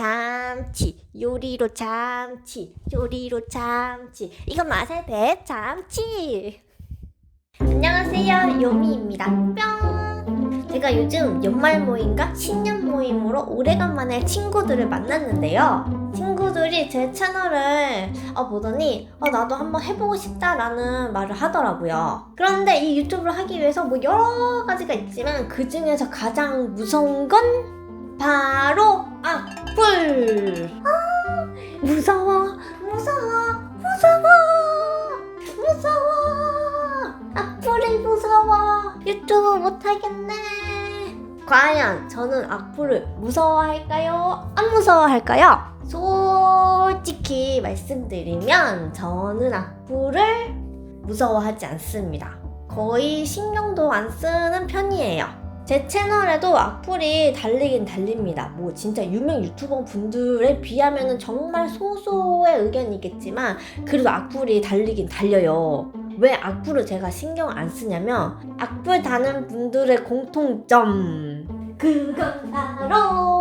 참치 요리로 참치 요리로 참치. 이건 맛의 대참치. 안녕하세요. 요미입니다. 뿅. 제가 요즘 연말 모임과 신년 모임으로 오래간만에 친구들을 만났는데요. 친구들이 제 채널을 어, 보더니 어, 나도 한번 해보고 싶다라는 말을 하더라고요. 그런데 이 유튜브를 하기 위해서 뭐 여러 가지가 있지만 그 중에서 가장 무서운 건 바로 악플. 아, 무서워, 무서워, 무서워, 무서워. 악플이 무서워. 유튜브 못하겠네. 과연 저는 악플을 무서워할까요? 안 무서워할까요? 솔직히 말씀드리면 저는 악플을 무서워하지 않습니다. 거의 신경도 안 쓰는 편이에요. 제 채널에도 악플이 달리긴 달립니다. 뭐 진짜 유명 유튜버 분들에 비하면 정말 소소의 의견이겠지만 그래도 악플이 달리긴 달려요. 왜 악플을 제가 신경 안 쓰냐면 악플 다는 분들의 공통점 그건 바로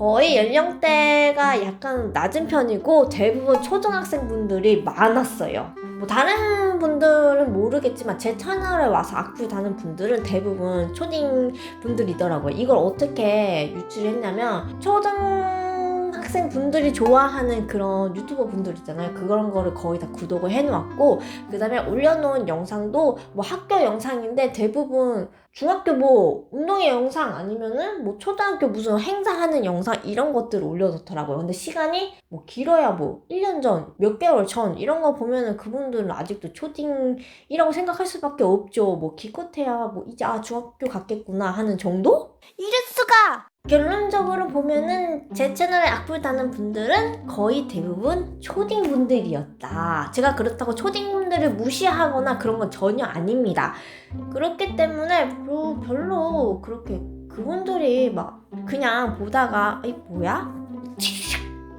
거의 연령대가 약간 낮은 편이고 대부분 초등학생 분들이 많았어요. 뭐 다른 분들은 모르겠지만 제 채널에 와서 악플 다는 분들은 대부분 초딩 분들이더라고요. 이걸 어떻게 유치를 했냐면 초등 학생 분들이 좋아하는 그런 유튜버 분들 있잖아요. 그런 거를 거의 다 구독을 해놓았고 그 다음에 올려놓은 영상도 뭐 학교 영상인데 대부분 중학교 뭐 운동회 영상 아니면은 뭐 초등학교 무슨 행사하는 영상 이런 것들을 올려놓더라고요. 근데 시간이 뭐 길어야 뭐 1년 전, 몇 개월 전 이런 거 보면은 그분들은 아직도 초딩이라고 생각할 수밖에 없죠. 뭐 기껏해야 뭐 이제 아 중학교 갔겠구나 하는 정도? 이럴 수가! 결론적으로 보면은 제 채널에 악플 다는 분들은 거의 대부분 초딩 분들이었다. 제가 그렇다고 초딩 분들을 무시하거나 그런 건 전혀 아닙니다. 그렇기 때문에 별로, 별로 그렇게 그분들이 막 그냥 보다가 이 뭐야?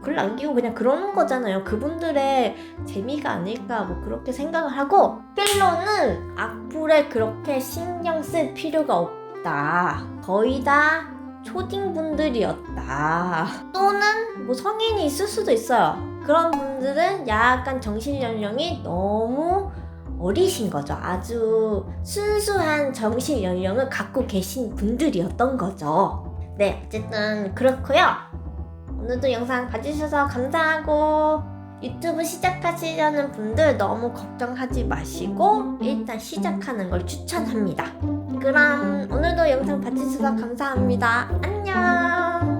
글 남기고 그냥 그러는 거잖아요. 그분들의 재미가 아닐까 뭐 그렇게 생각을 하고 결론은 악플에 그렇게 신경 쓸 필요가 없다. 거의 다 초딩 분들이었다. 또는 뭐 성인이 있을 수도 있어요. 그런 분들은 약간 정신 연령이 너무 어리신 거죠. 아주 순수한 정신 연령을 갖고 계신 분들이었던 거죠. 네, 어쨌든 그렇고요. 오늘도 영상 봐주셔서 감사하고 유튜브 시작하시려는 분들 너무 걱정하지 마시고 일단 시작하는 걸 추천합니다. 그럼 오늘도 영상 봐주셔서 감사합니다. 안녕.